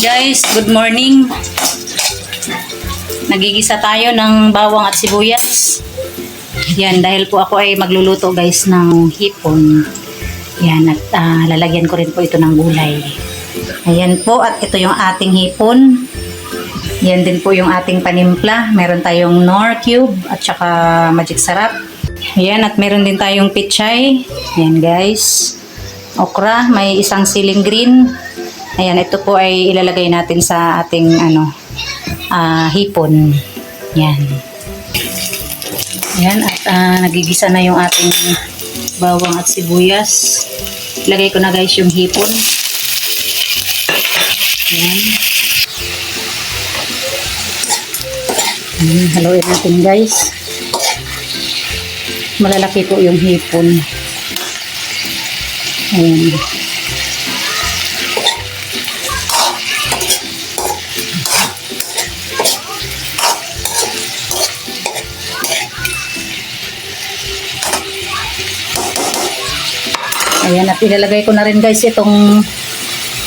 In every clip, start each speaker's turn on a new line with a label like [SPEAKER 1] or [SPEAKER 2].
[SPEAKER 1] guys, good morning. Nagigisa tayo ng bawang at sibuyas. Yan, dahil po ako ay magluluto guys ng hipon. Yan, at ah, lalagyan ko rin po ito ng gulay. Ayan po, at ito yung ating hipon. Yan din po yung ating panimpla. Meron tayong nor cube at saka magic sarap. Ayan, at meron din tayong pichay. Ayan guys. Okra, may isang siling green. Ayan, ito po ay ilalagay natin sa ating ano, ah, hipon. Yan. Yan, at ah, nagigisa na yung ating bawang at sibuyas. Ilagay ko na guys yung hipon. Yan. Yan, haluin natin guys. Malalaki po yung hipon. Ayan. Ayan, at ilalagay ko na rin guys itong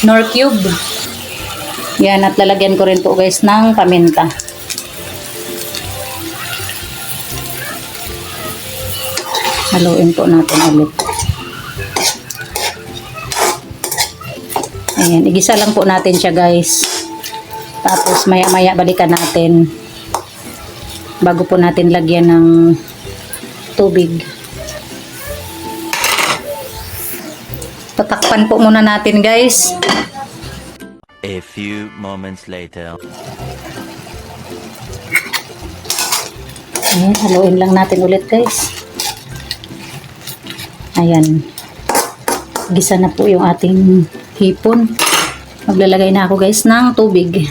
[SPEAKER 1] nor cube. Yan, at lalagyan ko rin po guys ng paminta. Haluin po natin ulit. Ayan, igisa lang po natin siya guys. Tapos maya-maya balikan natin bago po natin lagyan ng tubig. Tatakpan po muna natin guys.
[SPEAKER 2] A few moments later.
[SPEAKER 1] Ayan, haluin lang natin ulit guys. Ayan. Gisa na po yung ating hipon. Maglalagay na ako guys ng tubig.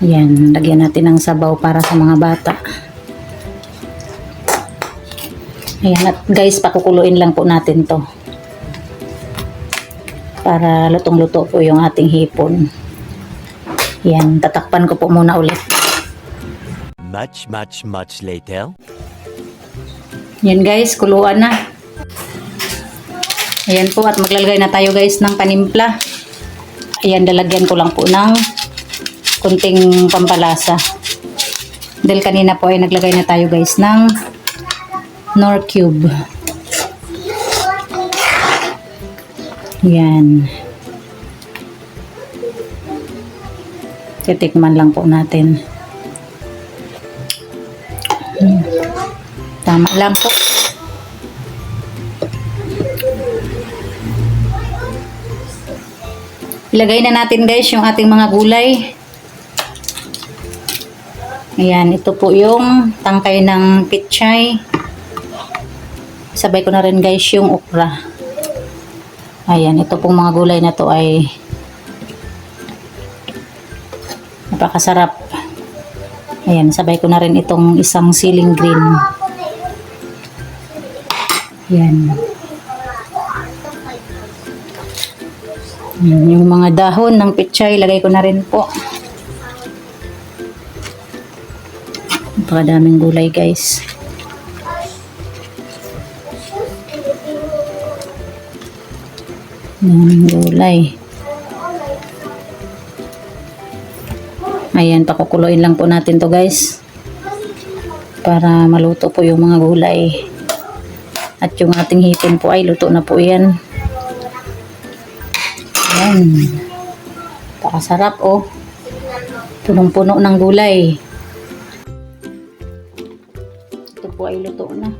[SPEAKER 1] Ayan, lagyan natin ng sabaw para sa mga bata. Ayan, at guys, pakukuluin lang po natin to. Para lutong-luto po yung ating hipon. Yan, tatakpan ko po muna ulit.
[SPEAKER 2] Much, much, much later.
[SPEAKER 1] Yan guys, kuluan na. Ayan po at maglalagay na tayo guys ng panimpla. Ayan, dalagyan ko lang po ng kunting pampalasa. Dahil kanina po ay naglagay na tayo guys ng nor cube. Yan. Titikman lang po natin. Tama lang po. Ilagay na natin guys yung ating mga gulay. Ayan, ito po yung tangkay ng pitchay. Sabay ko na rin guys yung okra. Ayan, ito pong mga gulay na to ay napakasarap. Ayan, sabay ko na rin itong isang ceiling green. Ayan. Yung mga dahon ng pichay, lagay ko na rin po. Napakadaming gulay guys. Daming gulay. Ayan, pakukuluin lang po natin to guys. Para maluto po yung mga gulay. At yung ating hipon po ay luto na po yan. Ayan. Pakasarap oh. Punong-puno ng gulay. Ito po ay luto na.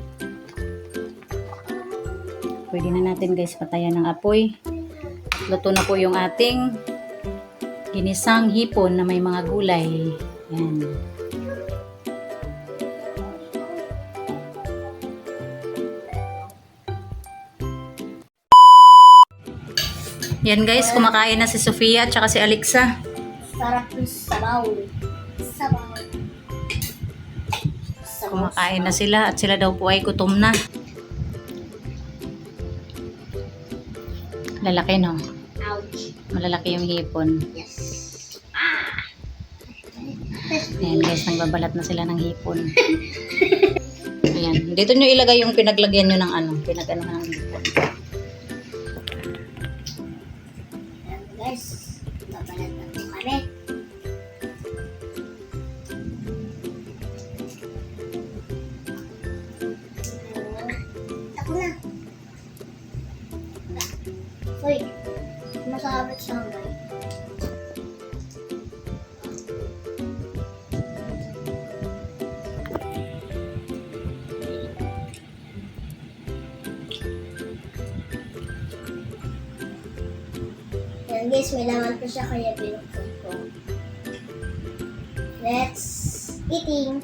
[SPEAKER 1] Pwede na natin guys patayan ng apoy. Luto na po yung ating ginisang hipon na may mga gulay. Yan. Yan guys, kumakain na si Sofia at saka si Alexa.
[SPEAKER 3] Sarap yung sabaw. Sabaw. Sabaw.
[SPEAKER 1] Kumakain na sila at sila daw po ay gutom na. Lalaki no? Malalaki yung hipon.
[SPEAKER 3] Yes.
[SPEAKER 1] Ayan guys, nagbabalat na sila ng hipon. Ayan. Dito nyo ilagay yung pinaglagyan nyo ng ano, pinag ano ng hipon.
[SPEAKER 3] Yan guys, may laman pa siya kaya binuksan ko. Let's eating.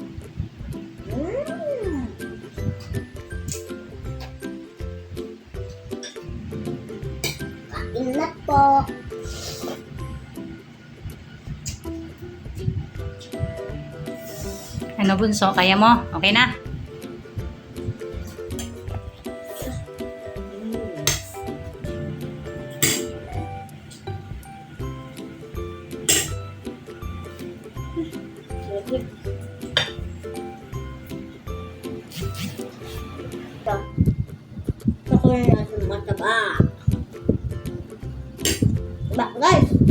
[SPEAKER 3] Mm. Kain na po.
[SPEAKER 1] Ano bunso, kaya mo? Okay na?
[SPEAKER 3] Ito. Ito na natin mataba. Ba, guys!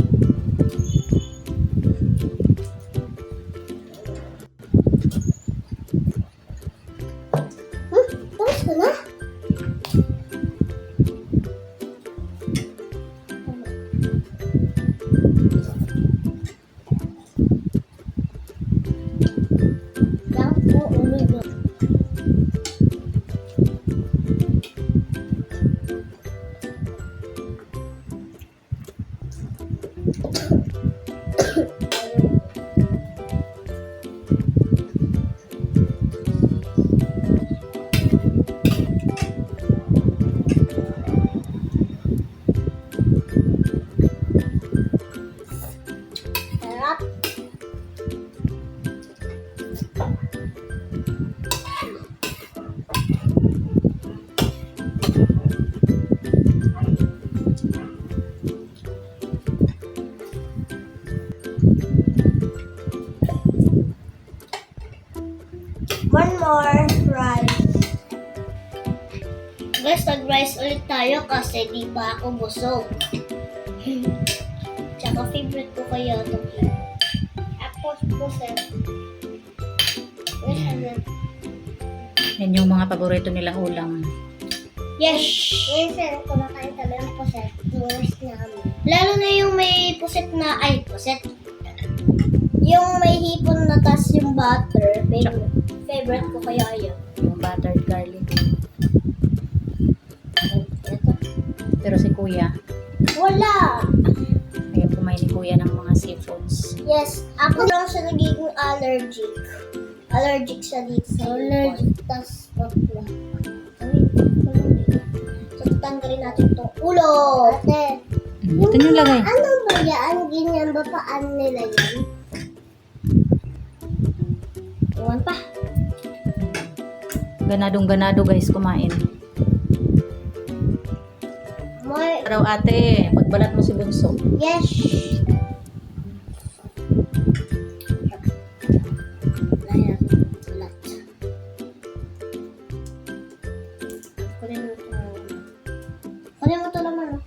[SPEAKER 3] Guys, nag-rice ulit tayo kasi di pa ako busog. Tsaka favorite ko kaya ito. Tapos po, sir. Yes?
[SPEAKER 1] Yan yung mga paborito nilang ulam.
[SPEAKER 3] Yes! Yes, sir. Kumakain kami ng puset. Nuwas namin. Lalo na yung may puset na, ay, puset. Yung may hipon na tas yung butter. Favorite, favorite ko kaya yun.
[SPEAKER 1] Yung buttered garlic. Pero si kuya,
[SPEAKER 3] Wala!
[SPEAKER 1] ayaw kumain ni kuya ng mga seafoods.
[SPEAKER 3] Yes, ako lang siya nagiging allergic. Allergic siya dito Allergic, tas bakla. So, tatanggalin natin itong ulo. Ate,
[SPEAKER 1] Hmm, Ito yung lagay.
[SPEAKER 3] ano ba yan? Ganyan ba paano nila yan? Iwan pa.
[SPEAKER 1] Ganadong ganado guys kumain. Araw ate, pagbalat mo si Bunso.
[SPEAKER 3] yes. Kunin mo ito. Kunin mo ito naman. oh.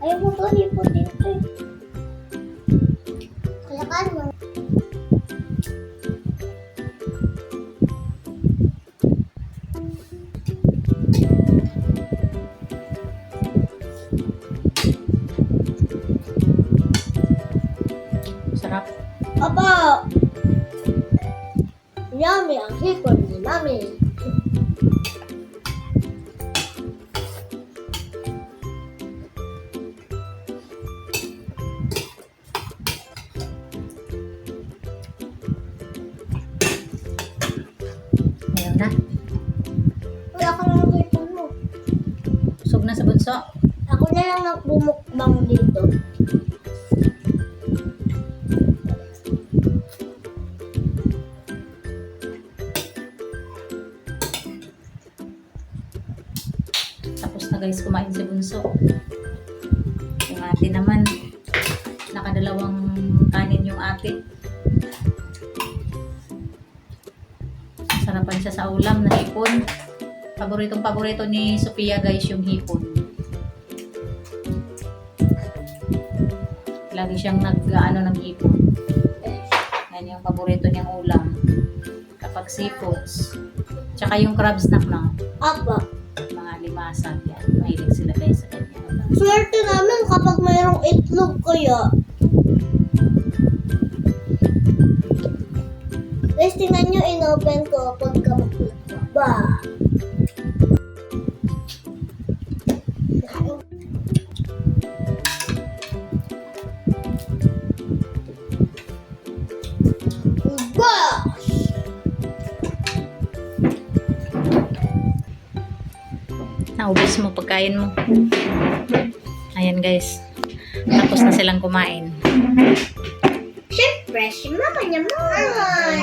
[SPEAKER 3] Ayoko hipon ni Mami.
[SPEAKER 1] Ayaw na.
[SPEAKER 3] Uy, ako na ang hipon mo.
[SPEAKER 1] Busog na sa Bunso.
[SPEAKER 3] Ako na lang ang bumukbang dito.
[SPEAKER 1] Tapos na guys kumain si Bunso. Yung ate naman, nakadalawang kanin yung ate. Sarapan siya sa ulam na hipon. Paboritong paborito ni Sophia guys yung hipon. Lagi siyang nag, ano, ng hipon. Yan yung paborito niyang ulam. Kapag seafoods. Tsaka yung crab snack na.
[SPEAKER 3] Apa.
[SPEAKER 1] Mga limasag yan. Mahilig sila guys sa ganyan.
[SPEAKER 3] Swerte namin kapag mayroong itlog kaya. Guys, tingnan nyo, in-open ko pagka ba.
[SPEAKER 1] Naubos mo pagkain mo. Ayan guys. Tapos na silang kumain.
[SPEAKER 3] Siyempre, si mama niya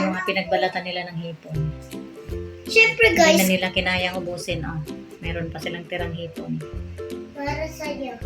[SPEAKER 1] Yung mga pinagbalatan nila ng hipon.
[SPEAKER 3] Siyempre,
[SPEAKER 1] Hindi
[SPEAKER 3] guys,
[SPEAKER 1] na nila kinayang ubusin. Oh. Meron pa silang tirang hipon.
[SPEAKER 3] para sa'yo.